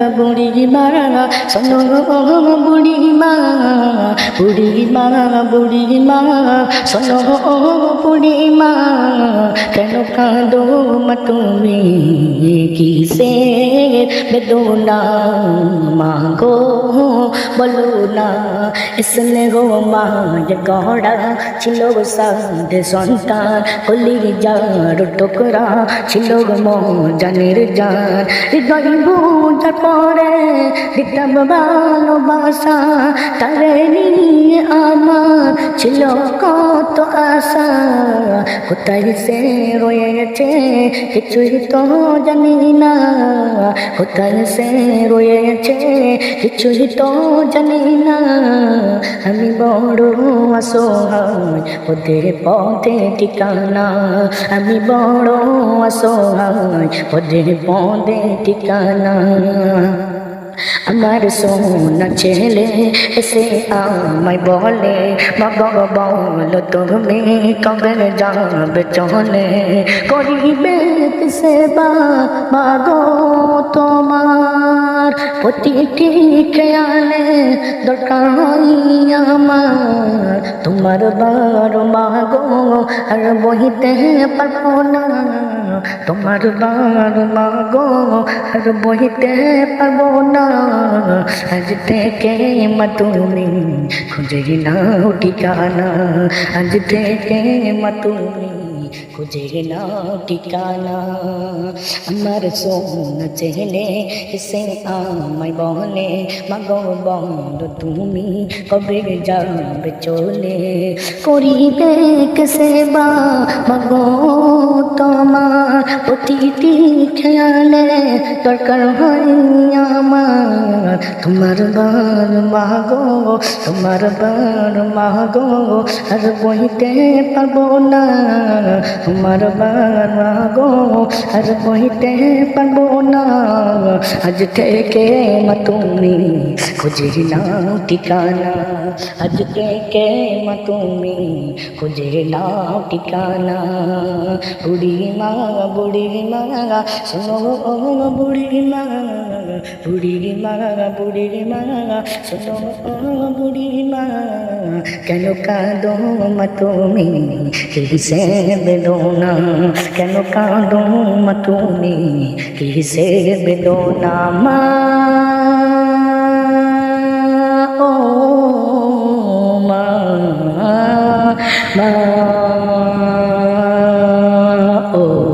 বুড়িমা শোনো ও বুড়িমা বুড়িমা বুড়িমা শোনো ও বুড়িমা, কেন কাঁদো মা তুমি? কিসে বেদো না মা মাগো বলো না এসনে গো মা মায় গড়া ছিল সাধ সন্তান হলি যার টোকরা ছিল মো জানের জান হৃদয় বোঝার পরে দিতাম ভালোবাসা তারে ছিল কত আশা, কোথায় সে রয়েছে কিছুই তো জানি না। কোথায় সে রয়েছে কিছুই তো জানি না। আমি বড় অসহায় ওদের পথে ঠিকানা। আমি বড় অসহায় ওদের পথে ঠিকানা। আমার সোনা ছেলে এসে আমায় বলে, বাবা, বলো তুমি কবে যাবে চলে? করিবে সেবা মাগো তোমার, প্রতিটি খেয়ালে দরকার আমার। তোমার বার মাগো, আর বহিতে পারব না। তোমার বার মাগো, আর বহিতে পারব না। আজ থেকে মা তুমি খুঁজে নাও ঠিকানা। আজ থেকে মা তুমি খুঁজে নাও ঠিকানা আমার সোনা ছেলে সে আমায় বলে মাগো বল তুমি কবে যাবে চলে করিবে সেবা মাগো তোমার প্রতিটি খেয়ালে দরকার হয় আমার তোমার বার মাগো তোমার বার মাগো আর বইতে পারব না তোমার বার মাগো আর বইতে পারব না আজ থেকে মা তুমি খুঁজে নাও ঠিকানা আজ থেকে মা তুমি খুঁজে নাও ঠিকানা বুড়ি মা বুড়ি মা শোনো বুড়ি মা বুড়ি মা বুড়ি মা শোনো বুড়ি মা কেন কাঁদো মা তুমি কিসে বেলো না। কেন কাঁদো মা তুমি? কিসের বেলো না মা? মা মা ও